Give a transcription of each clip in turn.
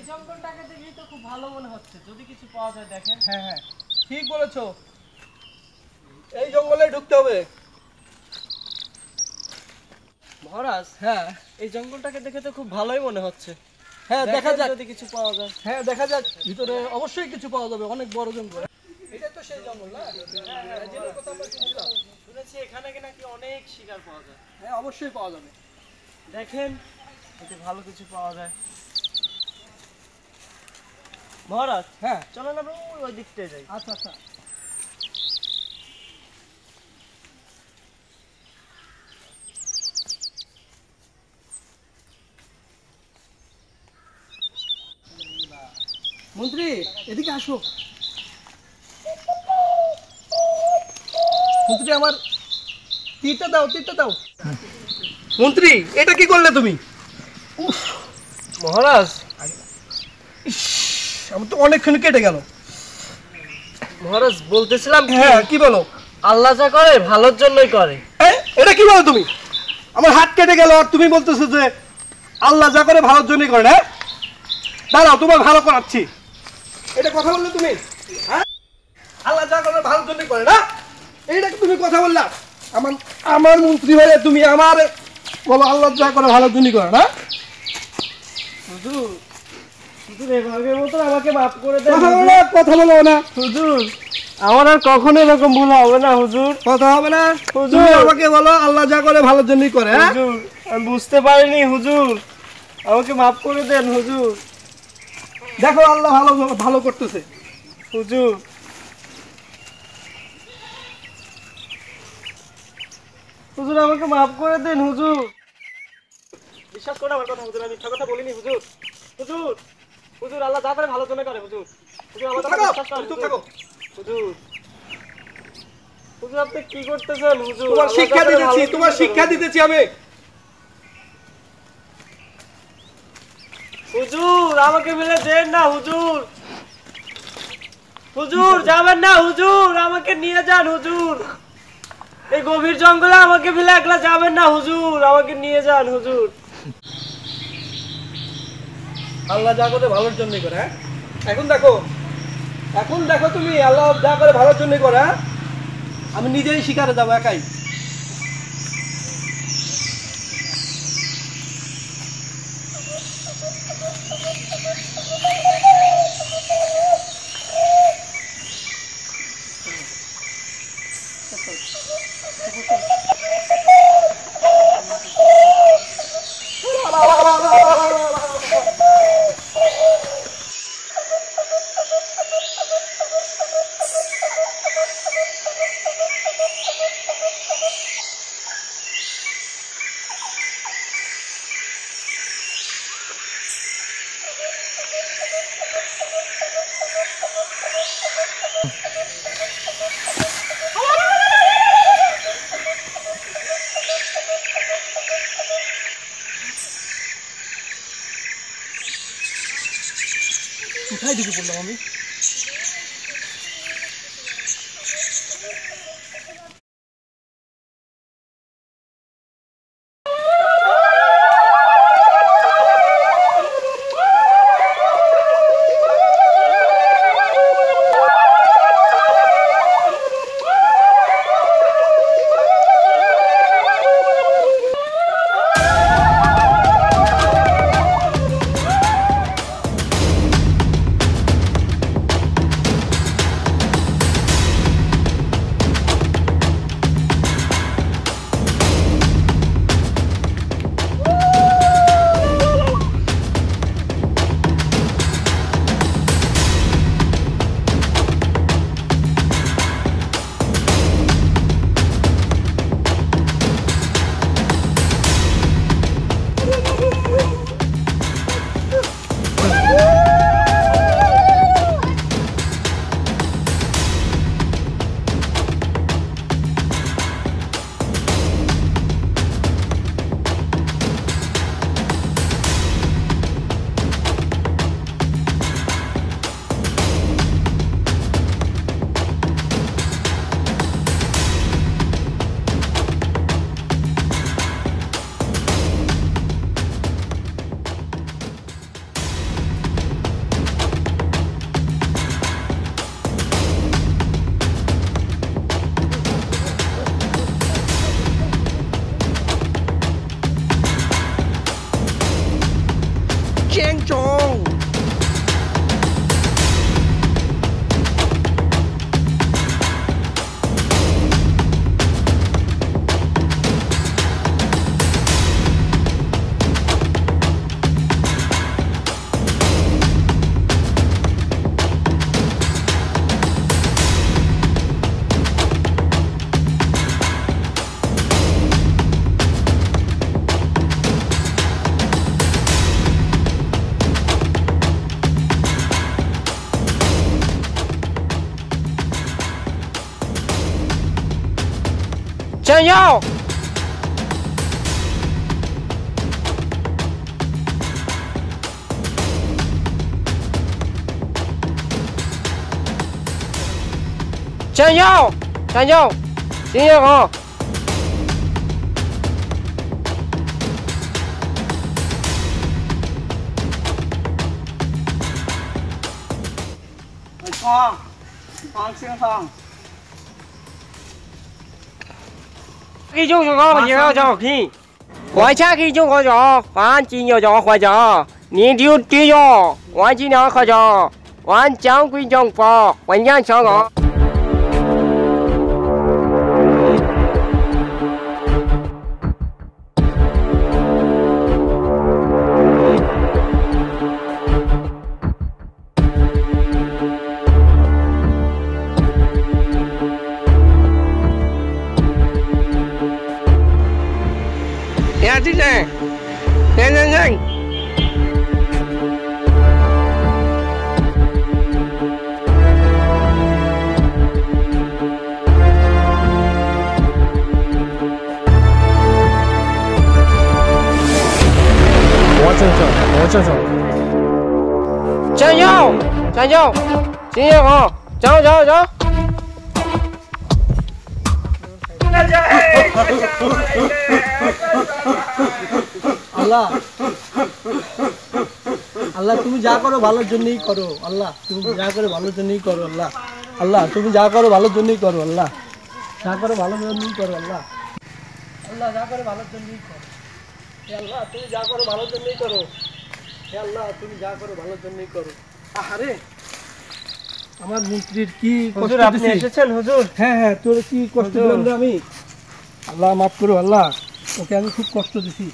এই জঙ্গলটাকে তো খুব ভালো মনে হচ্ছে। যদি কিছু পাওয়া যায় দেখেন। হ্যাঁ হ্যাঁ ঠিক বলেছ। এই জঙ্গলে ঢুকতে হবে। মহারাজ হ্যাঁ। এই জঙ্গলটাকে দেখে তো খুব ভালোই মনে হচ্ছে। হ্যাঁ দেখা যাক। যদি কিছু পাওয়া যায়। হ্যাঁ দেখা যাক। ভিতরে অবশ্যই কিছু পাওয়া যাবে অনেক বড় জঙ্গল। এটা তো সেই জঙ্গল না? জেলের কথা আমরা শুনছিলাম। শুনেছি এখানে নাকি অনেক শিকার পাওয়া যায়। হ্যাঁ অবশ্যই পাওয়া যাবে। দেখেন যদি ভালো কিছু পাওয়া যায়। মহারাজ? হ্যাঁ। চলেন আমরা ওই- দিকটায় যাই। আচ্ছা আচ্ছা। মন্ত্রী এদিকে আসো। মন্ত্রী আমার তীরটা দাও তীরটা দাও। মন্ত্রী এটা কি করলে তুমি? মহারাজ। আমার তো অনেকক্ষণ কেটে গেল। মহারাজ বলতেছিলাম হ্যাঁ কি বলো? আল্লাহ যা করে ভালোর জন্যই করে। এ, এটা কি বলো তুমি? আমার হাত কেটে গেল আর তুমি বলতেছো যে আল্লাহ যা করে ভালোর জন্যই করে না দাঁড়াও তোমার ভালো করাচ্ছি। এটা কথা বললে তুমি? হ্যাঁ? আল্লাহ যা করে ভালোর জন্যই করে না? এইটা কি তুমি কথা বললা? আমার আমার মন্ত্রী হয়ে তুমি আমার বলো আল্লাহ যা করে ভালোর জন্যই করে না? হুজুর কথা বলো না, হুজুর আমার আর কখনো এরকম ভুল হবে না হুজুর। কথা হবে না? হুজুর। আমাকে বলো আল্লাহ যা করে ভালোর জন্যই করে হ্যাঁ? হুজুর আমি বুঝতে পারিনি হুজুর। আমাকে মাফ করে দেন হুজুর। দেখো আল্লাহ ভালো ভালো করতেছে। হুজুর। হুজুর আমাকে মাফ করে দেন হুজুর। বিশ্বাস করো আমার কথা হুজুর আমি মিথ্যা কথা বলিনি হুজুর। হুজুর। হুজুর আল্লাহ যা ভালো জন্য করে হুজুর। হুজুর আমার কথা থাকো, বিশ্বাস করেন হুজুর। থাকো। হুজুর। হুজুর আপনি কি করতেছেন হুজুর? তোমার শিক্ষা দিতেছি তোমার শিক্ষা দিতেছি আমি। হুজুর আমাকে দেন না হুজুর। হুজুর যাবেন না হুজুর। আমাকে নিয়ে যান হুজুর। এই গভীর জঙ্গলে আমাকে ফেলে একলা যাবেন না হুজুর। আমাকে নিয়ে যান হুজুর। আল্লাহ যা করে ভালোর জন্যই করে হ্যাঁ? এখন দেখো এখন দেখো তুমি, আল্লাহ যা করে ভালোর জন্যই করে হ্যাঁ? আমি নিজেই শিকারে যাব, একাই। people know me. rồi nhau chạy nhau chạy nhau. Chơi nhau hả? Con Con xương không 以救我，你要叫屁！我下可以救我脚，黄金要脚回家，你丢丢要，黄金两块脚，黄金贵重包，黄金小狗。chứ nè nhanh nhanh nhanh Quá chân trời, quá chân trời. Chạy nhau, chạy nhau. Chị nhau không? Cháu, cháu, আল্লাহ। আল্লাহ, তুমি যা করো ভালোর জন্যই করো, আল্লাহ। তুমি যা করো ভালোর জন্যই করো, আল্লাহ। আল্লাহ, তুমি যা করো ভালোর জন্যই করো, আল্লাহ। যা করো ভালোর জন্যই করো, আল্লাহ। আল্লাহ, যা করো ভালোর জন্যই করো। আল্লাহ, তুমি যা করো ভালোর জন্যই করো। আল্লাহ, তুমি যা করো ভালোর জন্যই করো। আহারে। আমার মন্ত্রীর কি কষ্ট আপনি এসেছেন হুজুর? হ্যাঁ হ্যাঁ তোর কি কষ্ট দিলাম রে আমি? আল্লাহ মাফ করো আল্লাহ। ওকে আমি খুব কষ্ট দিছি।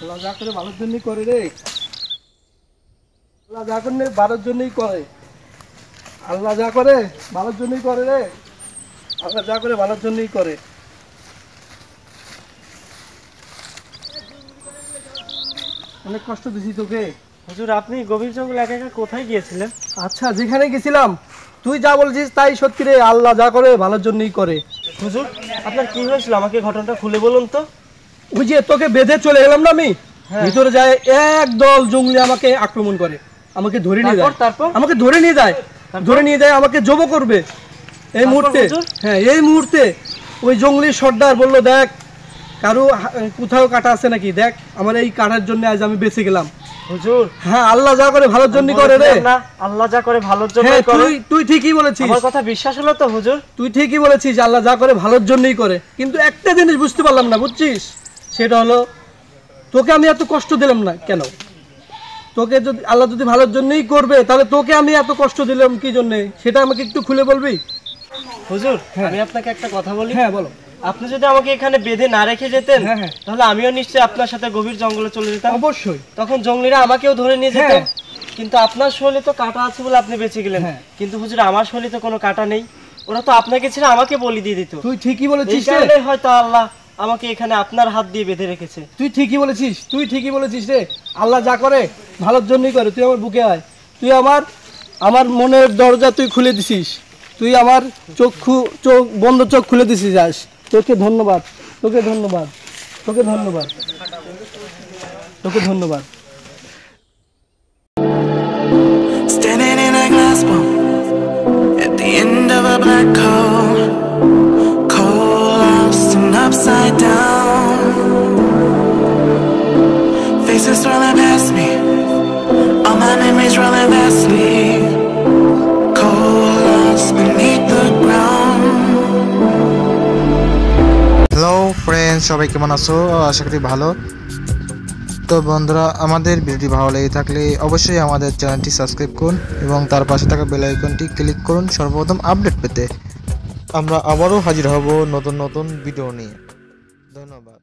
আল্লাহ যা করে ভালোর জন্যই করে রে। আল্লাহ যা করে ভালোর জন্যই করে। আল্লাহ যা করে ভালোর জন্যই করে রে। আল্লাহ যা করে ভালোর জন্যই করে। অনেক কষ্ট দিছি তোকে। হুজুর আপনি গভীর জঙ্গল একা একা কোথায় গিয়েছিলেন? আচ্ছা যেখানে গেছিলাম তুই যা বলছিস তাই সত্যি রে আল্লাহ যা করে ভালোর জন্যই করে। হুজুর আপনার কি হয়েছিল? আমাকে ঘটনাটা খুলে বলুন তো। ওই যে তোকে বেঁধে চলে গেলাম না আমি? হ্যাঁ। ভিতরে যায় এক দল জঙ্গলি আমাকে আক্রমণ করে। আমাকে ধরে নিয়ে যায়। তারপর? আমাকে ধরে নিয়ে যায়। ধরে নিয়ে যায় আমাকে জব করবে। এই মুহূর্তে হ্যাঁ এই মুহূর্তে ওই জঙ্গলি সর্দার বলল দেখ কারও কোথাও কাটা আছে নাকি? দেখ আমার এই কাটার জন্য আজ আমি বেঁচে গেলাম। হুজুর। হ্যাঁ আল্লাহ যা করে ভালোর জন্য করে রে। আল্লাহ যা করে ভালোর জন্য হ্যাঁ করে। তুই তুই ঠিকই বলেছিস। আমার কথা বিশ্বাস হলো তো হুজুর? তুই ঠিকই বলেছিস আল্লাহ যা করে ভালোর জন্যই করে। কিন্তু একটা জিনিস বুঝতে পারলাম না বুঝছিস? সেটা হলো তোকে আমি এত কষ্ট দিলাম না কেন? তোকে যদি আল্লাহ যদি ভালোর জন্যই করবে তাহলে তোকে আমি এত কষ্ট দিলাম কি জন্যে? সেটা আমাকে একটু খুলে বলবি? হুজুর আমি আপনাকে একটা কথা বলি। হ্যাঁ বলো। আপনি যদি আমাকে এখানে বেঁধে না রেখে যেতেন হ্যাঁ, হ্যাঁ। তাহলে আমিও নিশ্চয়ই আপনার সাথে গভীর জঙ্গলে চলে যেতাম। অবশ্যই। তখন জঙ্গলিরা আমাকেও ধরে নিয়ে যেত। হ্যাঁ। কিন্তু আপনার শরীরে তো কাটা আছে বলে আপনি বেঁচে গেলেন। কিন্তু হুজুর আমার শরীরে তো কোনো কাটা নেই। ওরা তো আপনাকে ছেড়ে আমাকে বলি দিয়ে দিত। তুই ঠিকই বলেছিস হয়তো আল্লাহ আমাকে এখানে আপনার হাত দিয়ে বেঁধে রেখেছে। তুই ঠিকই বলেছিস তুই ঠিকই বলেছিস রে। আল্লাহ যা করে ভালোর জন্যই করে। তুই আমার বুকে আয়। তুই আমার আমার মনের দরজা তুই খুলে দিছিস। তুই আমার চক্ষু চোখ বন্ধ চোখ খুলে দিছিস আস তোকে ধন্যবাদ তোকে ধন্যবাদ তোকে ধন্যবাদ তোকে ধন্যবাদ Standing in a glass bowl at the end of a black hole, cold, lost and upside down. Faces swirling past me, all my memories rolling vastly, cold, Friend সবাই কেমন আছো? আশা করি ভালো। তো বন্ধুরা, আমাদের ভিডিওটি ভালো লেগে থাকলে অবশ্যই আমাদের চ্যানেলটি সাবস্ক্রাইব করুন এবং তার পাশে থাকা বেল আইকনটি ক্লিক করুন সর্বপ্রথম আপডেট পেতে। আমরা আবারও হাজির হব নতুন নতুন ভিডিও নিয়ে। ধন্যবাদ।